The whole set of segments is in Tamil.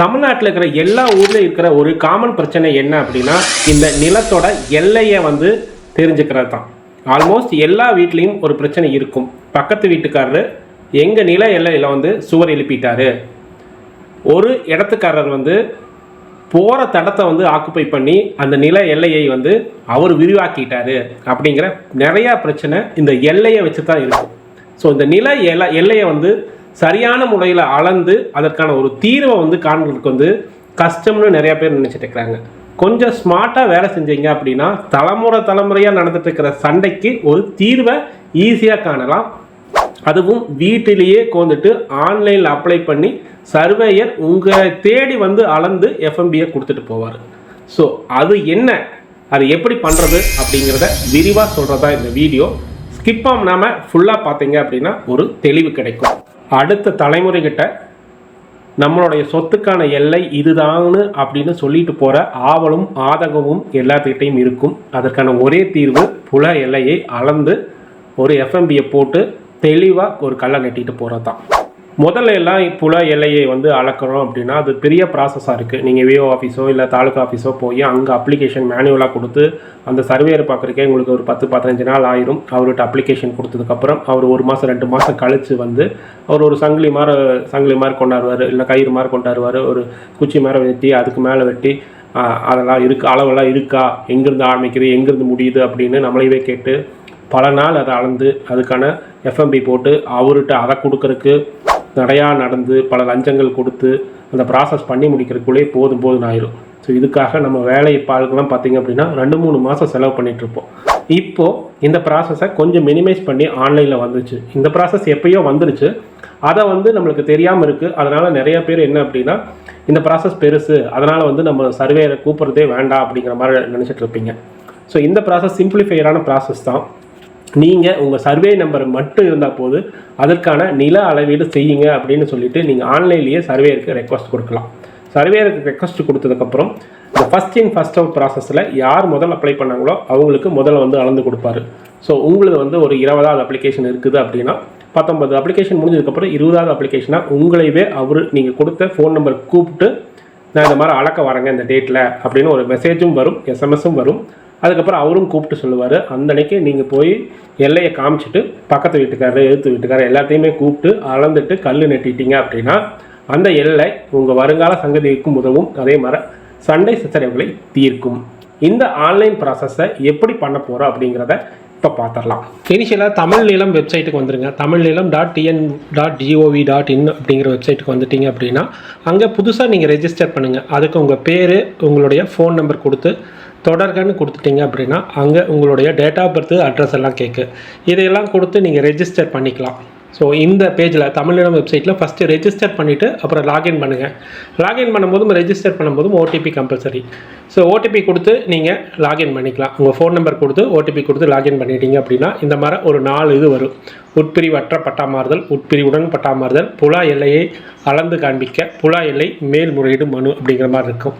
தமிழ்நாட்டில் இருக்கிற எல்லா ஊர்லேயும் இருக்கிற ஒரு காமன் பிரச்சனை என்ன அப்படின்னா இந்த நிலத்தோட எல்லையை வந்து தெரிஞ்சுக்கிறது தான் ஆல்மோஸ்ட் எல்லா வீட்லேயும் ஒரு பிரச்சனை இருக்கும். பக்கத்து வீட்டுக்காரரு எங்கள் நில எல்லையில் வந்து சுவர் எழுப்பிட்டாரு. ஒரு இடத்துக்காரர் வந்து போகிற தடத்தை வந்து ஆக்குப்பை பண்ணி அந்த நில எல்லையை வந்து அவர் விரிவாக்கிட்டாரு அப்படிங்கிற நிறையா பிரச்சனை இந்த எல்லையை வச்சு தான் இருக்கும் ஸோ இந்த நில எல்லை எல்லையை வந்து சரியான முறையில் அளந்து அதற்கான ஒரு தீர்வை வந்து காண்றதுக்கு வந்து கஷ்டம்னு நிறைய பேர் நினச்சிட்டு இருக்கிறாங்க. கொஞ்சம் ஸ்மார்ட்டாக வேலை செஞ்சீங்க அப்படின்னா தலைமுறை தலைமுறையாக நடந்துட்டு இருக்கிற சண்டைக்கு ஒரு தீர்வை ஈஸியாக காணலாம். அதுவும் வீட்டிலேயே கோந்துட்டு ஆன்லைனில் அப்ளை பண்ணி சர்வேயர் உங்களை தேடி வந்து அளந்து எஃப்எம்பியை கொடுத்துட்டு போவார். ஸோ அது என்ன? அது எப்படி பண்ணுறது அப்படிங்கிறத விரிவாக சொல்கிறதா இந்த வீடியோ. ஸ்கிப் பண்ணாமல் ஃபுல்லாக பார்த்தீங்க அப்படின்னா ஒரு தெளிவு கிடைக்கும். அடுத்த தலைமுறைகிட்ட நம்மளுடைய சொத்துக்கான எல்லை இதுதான்னு அப்படின்னு சொல்லிட்டு போகிற ஆவலும் ஆதங்கமும் எல்லாத்துக்கிட்டையும் இருக்கும். அதற்கான ஒரே தீர்வு புல எல்லையை அளந்து ஒரு எஃப்எம்பியை போட்டு தெளிவாக ஒரு கல்லை நட்டிட்டு போகிறது தான் முதல்ல எல்லாம் புல எல்லையை வந்து அளக்கிறோம் அப்படின்னா அது பெரிய ப்ராசஸாக இருக்குது நீங்கள் விஓ ஆஃபீஸோ இல்லை தாலுகா ஆஃபீஸோ போய் அங்கே அப்ளிகேஷன் மேனுவலாக கொடுத்து அந்த சர்வேயர் பார்க்குறக்கே உங்களுக்கு ஒரு பத்து பதினஞ்சு நாள் ஆயிரும். அவர்கிட்ட அப்ளிகேஷன் கொடுத்ததுக்கப்புறம் அவர் ஒரு மாதம் ரெண்டு மாதம் கழித்து வந்து அவர் ஒரு சங்கிலி மாதிரி சங்கிலி மாதிரி கொண்டாடுவார் இல்லை கயிறு மாதிரி கொண்டாடுவார் ஒரு குச்சி மாதிரி வெட்டி அதுக்கு மேலே வெட்டி அதெல்லாம் இருக்கு அளவெல்லாம் இருக்கா எங்கேருந்து ஆரம்பிக்குது எங்கேருந்து முடியுது அப்படின்னு நம்மளையவே கேட்டு பல நாள் அதை அளந்து அதுக்கான எஃப்எம்பி போட்டு அவர்கிட்ட அதை கொடுக்கறக்கு நிறையா நடந்து பல லஞ்சங்கள் கொடுத்து அந்த ப்ராசஸ் பண்ணி முடிக்கிறதுக்குள்ளே போதும் போதும் ஆயிரும். ஸோ இதுக்காக நம்ம வேலை பாலுக்கெல்லாம் பார்த்தீங்க அப்படின்னா ரெண்டு மூணு மாதம் செலவு பண்ணிகிட்ருப்போம் இப்போது இந்த ப்ராசஸை கொஞ்சம் மினிமைஸ் பண்ணி ஆன்லைனில் வந்துச்சு இந்த ப்ராசஸ் எப்பயோ வந்துருச்சு. அதை வந்து நம்மளுக்கு தெரியாமல் இருக்குது அதனால் நிறைய பேர் என்ன அப்படின்னா இந்த ப்ராசஸ் பெருசு. அதனால் வந்து நம்ம சர்வேயரை கூப்பிட்றதே வேண்டாம் அப்படிங்கிற மாதிரி நினச்சிட்டு இருப்பீங்க. ஸோ இந்த ப்ராசஸ் சிம்பிளிஃபையரான ப்ராசஸ் தான். நீங்கள் உங்கள் சர்வே நம்பர் மட்டும் இருந்தால் போது அதற்கான நில அளவீடு செய்யுங்க அப்படின்னு சொல்லிட்டு நீங்கள் ஆன்லைன்லேயே சர்வேயருக்கு ரெக்வஸ்ட் கொடுக்கலாம். சர்வேருக்கு ரெக்வஸ்ட் கொடுத்ததுக்கப்புறம் இந்த ஃபஸ்ட் இன் ஃபஸ்ட் அவுட் ப்ராசஸில் யார் முதல் அப்ளை பண்ணாங்களோ அவங்களுக்கு முதல்ல வந்து அளந்து கொடுப்பாரு. ஸோ உங்களுக்கு வந்து ஒரு இருபதாவது அப்ளிகேஷன் இருக்குது அப்படின்னா பத்தொன்பது அப்ளிகேஷன் முடிஞ்சதுக்கப்புறம் இருபதாவது அப்ளிகேஷனாக உங்களையவே அவர் நீங்கள் கொடுத்த ஃபோன் நம்பர் கூப்பிட்டு நான் இந்த மாதிரி அளக்க வரேங்க இந்த டேட்டில் அப்படின்னு ஒரு மெசேஜும் வரும் எஸ்எம்எஸும் வரும். அதுக்கப்புறம் அவரும் கூப்பிட்டு சொல்லுவார். அந்த அன்னைக்கு நீங்கள் போய் எல்லையை காமிச்சிட்டு பக்கத்து வீட்டுக்காரர் எழுத்து வீட்டுக்காரர் எல்லாத்தையுமே கூப்பிட்டு அளந்துட்டு கல் நெட்டிட்டீங்க அப்படின்னா அந்த எல்லை உங்கள் வருங்கால சங்கதிக்கும் உதவும். அதே மாதிரி சண்டை சச்சரவுகளை தீர்க்கும். இந்த ஆன்லைன் ப்ராசஸை எப்படி பண்ண போகிறோம் அப்படிங்கிறத இப்போ பார்த்துடலாம் இனிஷியலாக தமிழ் நிலம் வெப்சைட்டுக்கு வந்துருங்க. Tamil Nilam dot TN dot GOV dot in அப்படிங்கிற வெப்சைட்டுக்கு வந்துட்டீங்க அப்படின்னா அங்கே புதுசாக நீங்கள் ரெஜிஸ்டர் பண்ணுங்கள் அதுக்கு உங்கள் பேர் உங்களுடைய ஃபோன் நம்பர் கொடுத்து தொடர்கன்னு கொடுத்துட்டீங்க அப்படின்னா அங்கே உங்களுடைய டேட் ஆஃப் பர்த் அட்ரஸ் எல்லாம் கேட்கு இதையெல்லாம் கொடுத்து நீங்கள் ரெஜிஸ்டர் பண்ணிக்கலாம். ஸோ இந்த பேஜில் தமிழிடம் வெப்சைட்டில் ஃபஸ்ட்டு ரெஜிஸ்டர் பண்ணிவிட்டு அப்புறம் லாகின் பண்ணுங்கள் லாகின் பண்ணும்போதும் ரெஜிஸ்டர் பண்ணும்போதும் ஓடிபி கம்பல்சரி ஸோ ஓடிபி கொடுத்து நீங்கள் லாகின் பண்ணிக்கலாம். உங்கள் ஃபோன் நம்பர் கொடுத்து ஓடிபி கொடுத்து லாகின் பண்ணிட்டீங்க அப்படின்னா இந்த மாதிரி ஒரு நாலு இது வரும். உட்பிரிவற்ற பட்டாமாறுதல் உட்பிரிவுடன் பட்டாமாறுதல் புலா எல்லையை அளந்து காண்பிக்க புலா எல்லை மேல்முறையீடு மனு அப்படிங்கிற மாதிரி இருக்கும்.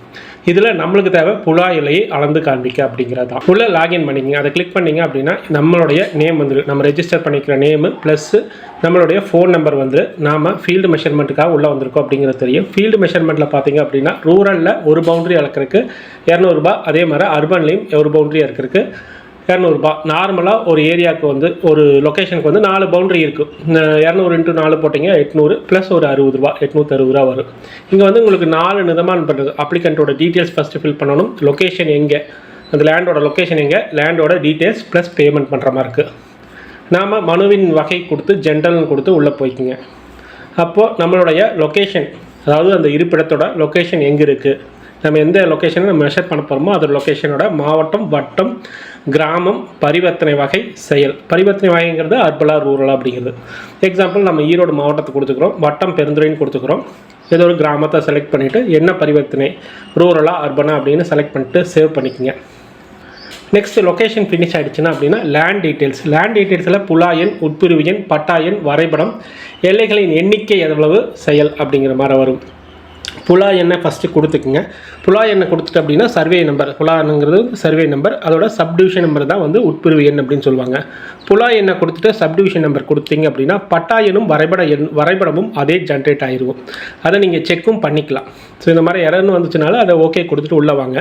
இதில் நம்மளுக்கு தேவை புலா இலையை அளந்து காண்பிக்க அப்படிங்கிறது தான். உள்ள லாகின் பண்ணிக்கிங்க. அதை கிளிக் பண்ணீங்க அப்படின்னா நம்மளுடைய நேம் வந்துடும் நம்ம ரெஜிஸ்டர் பண்ணிக்கிற நேமு ப்ளஸ்ஸு நம்மளுடைய ஃபோன் நம்பர் வந்து நாம் ஃபீல்டு மெஷர்மெண்ட்டுக்காக உள்ளே வந்திருக்கோம் அப்படிங்கிறது தெரியும். ஃபீல்டு மெஷர்மெண்ட்டில் பார்த்தீங்க அப்படின்னா ரூரலில் ஒரு பவுண்டரி அளக்கிறதுக்கு இரநூறுபா அதே மாதிரி அர்பன்லேயும் ஒரு பவுண்டரி அளக்கிறதுக்கு இரநூறுபா நார்மலாக ஒரு ஏரியாவுக்கு வந்து ஒரு லொக்கேஷனுக்கு வந்து நாலு பவுண்ட்ரி இருக்குது இரநூறு இன்ட்டு நாலு போட்டிங்க எட்நூறு ப்ளஸ் ஒரு அறுபது ரூபா எட்நூற்றி அறுபது ரூபா வரும். இங்கே வந்து உங்களுக்கு நாலு நிதமான பண்ணுறது அப்ளிகண்ட்டோட டீட்டெயில்ஸ் ஃபஸ்ட்டு ஃபில் பண்ணணும். லொக்கேஷன் எங்கே? அந்த லேண்டோட லொக்கேஷன் எங்கே? லேண்டோட டீட்டெயில்ஸ் ப்ளஸ் பேமெண்ட் பண்ணுற மாதிரி இருக்குது நாம் மனுவின் வகை கொடுத்து ஜென்ரல்னு கொடுத்து உள்ளே போய்க்குங்க. அப்போது நம்மளுடைய லொக்கேஷன் அதாவது அந்த இருப்பிடத்தோட லொக்கேஷன் எங்கே இருக்குது நம்ம எந்த லொக்கேஷனை நம்ம மெஷர் பண்ண போகிறோமோ அதோட லொக்கேஷனோட மாவட்டம் வட்டம் கிராமம் பரிவர்த்தனை வகை செயல். பரிவர்த்தனை வகைங்கிறது அர்பலா ரூரல் அப்படிங்கிறது. எக்ஸாம்பிள் நம்ம ஈரோடு மாவட்டத்தை கொடுத்துக்கிறோம். வட்டம் பெருந்துறைன்னு கொடுத்துக்கிறோம். ஏதோ ஒரு கிராமத்தை செலக்ட் பண்ணிவிட்டு என்ன பரிவர்த்தனை? ரூரலா அர்பனா அப்படின்னு செலக்ட் பண்ணிட்டு சேவ் பண்ணிக்கோங்க. நெக்ஸ்ட் லொகேஷன் ஃபினிஷ் ஆகிடுச்சின்னா அப்படின்னா லேண்ட் டீட்டெயில்ஸ் லேண்ட் டீட்டெயில்ஸில் புலாயன் உட்பிரிவு எண் பட்டாயன் வரைபடம் எல்லைகளின் எண்ணிக்கை எவ்வளவு? செயல் அப்படிங்கிற மாதிரி வரும். புலா எண்ணெய் ஃபஸ்ட்டு கொடுத்துக்குங்க. புலா எண்ணெய் கொடுத்துட்டு அப்படின்னா சர்வே நம்பர் புலா எண்ணுங்கிறது சர்வே நம்பர் அதோட சப்டிவிஷன் நம்பர் தான் வந்து உட்பிரிவு எண் அப்படின்னு சொல்லுவாங்க. புலா எண்ணெய் கொடுத்துட்டு சப்டிவிஷன் நம்பர் கொடுத்தீங்க அப்படின்னா பட்டா எண்ணும் வரைபட எண் வரைபடமும் அதே ஜென்ரேட் ஆகிருக்கும் அதை நீங்கள் செக்கும் பண்ணிக்கலாம். ஸோ இந்த மாதிரி எரர்னு வந்துச்சுனால அதை ஓகே கொடுத்துட்டு உள்ளே வாங்க.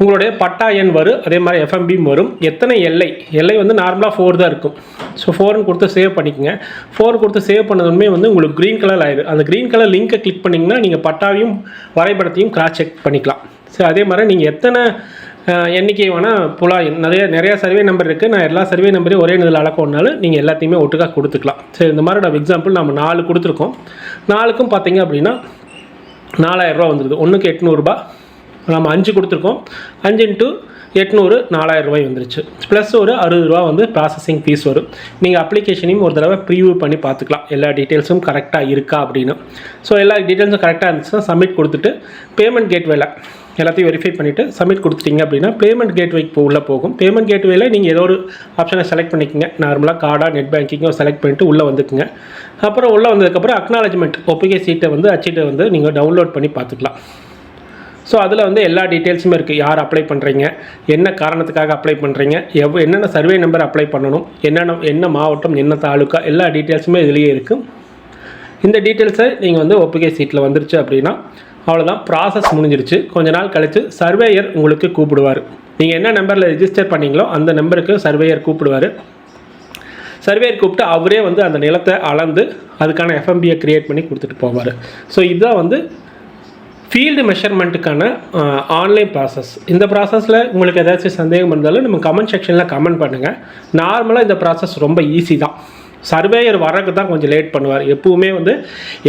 உங்களுடைய பட்டா எண் வரும் அதே மாதிரி எஃப்எம்பியும் வரும். எத்தனை எல்லை? எல்லை வந்து நார்மலாக ஃபோர் தான் இருக்கும். ஸோ ஃபோர்னு கொடுத்து சேவ் பண்ணிக்கோங்க. ஃபோர் கொடுத்து சேவ் பண்ணதுமே வந்து உங்களுக்கு க்ரீன் கலர் ஆயிடும் அந்த க்ரீன் கலர் லிங்கை கிளிக் பண்ணிங்கன்னா நீங்கள் பட்டாவையும் வரைபடத்தையும் கிராஸ் செக் பண்ணிக்கலாம். ஸோ அதே மாதிரி நீங்கள் எத்தனை எண்ணிக்கை வேணால் புலா நிறைய நிறையா சர்வே நம்பர் இருக்குது நான் எல்லா சர்வே நம்பரையும் ஒரே இதில் அளக்கணுனாலும் நீங்கள் எல்லாத்தையுமே ஒட்டுக்காக கொடுத்துக்கலாம். சரி இந்த மாதிரி நம்ம எக்ஸாம்பிள் நம்ம நாலு கொடுத்துருக்கோம். நாலுக்கும் பார்த்தீங்க அப்படின்னா நாலாயிரரூபா வந்துடுது ஒன்றுக்கு எட்நூறுபா நம்ம அஞ்சு கொடுத்துருக்கோம். அஞ்சு இன்ட்டு எட்நூறு நாலாயிரம் ரூபாய் வந்துருச்சு. ப்ளஸ் ஒரு அறுபது ரூபா வந்து ப்ராசஸிங் ஃபீஸ் வரும். நீங்கள் அப்ளிகேஷனையும் ஒரு தடவை ப்ரீவியூ பண்ணி பார்த்துக்கலாம். எல்லா டீட்டெயில்ஸும் கரெக்டாக இருக்கா அப்படின்னு. ஸோ எல்லா டீட்டெயில்ஸும் கரெக்டாக இருந்துச்சுன்னா சப்மிட் கொடுத்துட்டு பேமெண்ட் கேட்வேல எல்லாத்தையும் வெரிஃபை பண்ணிவிட்டு சப்மிட் கொடுத்துட்டீங்க அப்படின்னா பேமெண்ட் கேட்வேக்கு இப்போ உள்ளே போகும். பேமெண்ட் கேட்வேல நீங்கள் ஏதோ ஒரு ஆப்ஷனை செலக்ட் பண்ணிக்கோங்க. நார்மலாக கார்டாக நெட் பேங்கிங்கோ செலக்ட் பண்ணிட்டு உள்ளே வந்துக்குங்க. அப்புறம் உள்ளே வந்ததுக்கப்புறம் அக்னாலஜ்மெண்ட் ஒப்புகை சீட்டை வந்து அச்சிட்டை வந்து நீங்கள் டவுன்லோட் பண்ணி பார்த்துக்கலாம். ஸோ அதில் வந்து எல்லா டீட்டெயில்ஸுமே இருக்குது யார் அப்ளை பண்ணுறீங்க என்ன காரணத்துக்காக அப்ளை பண்ணுறீங்க எவ் என்னென்ன சர்வே நம்பர் அப்ளை பண்ணணும்? என்னென்ன என்ன மாவட்டம் என்ன தாலுக்கா? எல்லா டீட்டெயில்ஸுமே இதுலேயே இருக்குது இந்த டீட்டெயில்ஸை நீங்கள் வந்து ஒப்புகை சீட்டில் வந்துருச்சு அப்படின்னா அவ்வளோதான் ப்ராசஸ் முடிஞ்சிருச்சு. கொஞ்ச நாள் கழித்து சர்வேயர் உங்களுக்கு கூப்பிடுவார். நீங்கள் என்ன நம்பரில் ரிஜிஸ்டர் பண்ணீங்களோ அந்த நம்பருக்கு சர்வேயர் கூப்பிடுவார். சர்வேயர் கூப்பிட்டு அவரே வந்து அந்த நிலத்தை அளந்து அதுக்கான எஃப்எம்பியை க்ரியேட் பண்ணி கொடுத்துட்டு போவார். ஸோ இதுதான் வந்து ஃபீல்டு மெஷர்மெண்ட்டுக்கான ஆன்லைன் ப்ராசஸ் இந்த ப்ராசஸில் உங்களுக்கு ஏதாச்சும் சந்தேகம் இருந்தாலும் நம்ம கமெண்ட் செக்ஷனில் கமெண்ட் பண்ணுங்கள் நார்மலாக இந்த ப்ராசஸ் ரொம்ப ஈஸி தான். சர்வேயர் வரக்கு தான் கொஞ்சம் லேட் பண்ணுவார். எப்பவுமே வந்து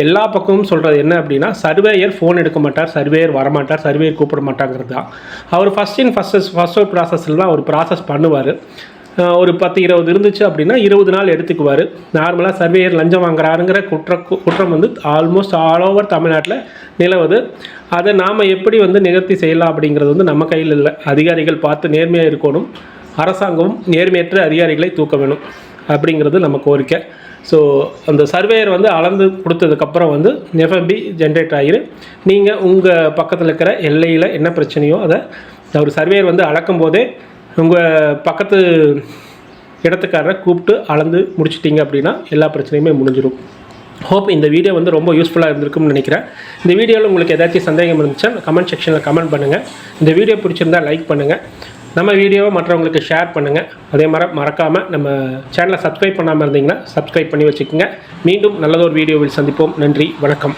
எல்லா பக்கமும் சொல்கிறது என்ன அப்படின்னா சர்வேயர் ஃபோன் எடுக்க மாட்டார் சர்வேயர் வரமாட்டார் சர்வேயர் கூப்பிட மாட்டாங்கிறது தான். அவர் first in first first out ப்ராசஸில் தான் அவர் ப்ராசஸ் பண்ணுவார். ஒரு பத்து இருபது இருந்துச்சு அப்படின்னா இருபது நாள் எடுத்துக்குவார். நார்மலாக சர்வேயர் லஞ்சம் வாங்குறாருங்கிற குற்ற குற்றம் வந்து ஆல்மோஸ்ட் ஆல் ஓவர் தமிழ்நாட்டில் நிலவுது. அதை நாம் எப்படி வந்து நிகழ்த்தி செய்யலாம் அப்படிங்கிறது வந்து நம்ம கையில் இல்லை. அதிகாரிகள் பார்த்து நேர்மையாக இருக்கணும். அரசாங்கமும் நேர்மையற்ற அதிகாரிகளை தூக்க வேணும் அப்படிங்கிறது நம்ம கோரிக்கை. ஸோ அந்த சர்வேயர் வந்து அளந்து கொடுத்ததுக்கப்புறம் வந்து எஃப்எம்பி ஜென்ரேட் ஆகிரு நீங்கள் உங்கள் பக்கத்தில் இருக்கிற எல்லையில் என்ன பிரச்சனையோ அதை ஒரு சர்வேயர் வந்து அளக்கும் போதே உங்கள் பக்கத்து இடத்துக்காரரை கூப்பிட்டு அளந்து முடிச்சிட்டிங்க அப்படின்னா எல்லா பிரச்சனையுமே முடிஞ்சிடும் ஹோப் இந்த வீடியோ வந்து ரொம்ப யூஸ்ஃபுல்லாக இருந்திருக்கும்னு நினைக்கிறேன். இந்த வீடியோவில் உங்களுக்கு ஏதாச்சும் சந்தேகம் இருந்துச்சுன்னா கமெண்ட் செக்ஷனில் கமெண்ட் பண்ணுங்கள் இந்த வீடியோ பிடிச்சிருந்தா லைக் பண்ணுங்கள் நம்ம வீடியோவை மற்றவங்களுக்கு ஷேர் பண்ணுங்கள் அதே மாதிரி மறக்காமல் நம்ம சேனலை சப்ஸ்கிரைப் பண்ணாமல் இருந்தீங்கன்னா சப்ஸ்கிரைப் பண்ணி வச்சுக்கோங்க. மீண்டும் நல்லதொரு வீடியோவில் சந்திப்போம். நன்றி வணக்கம்.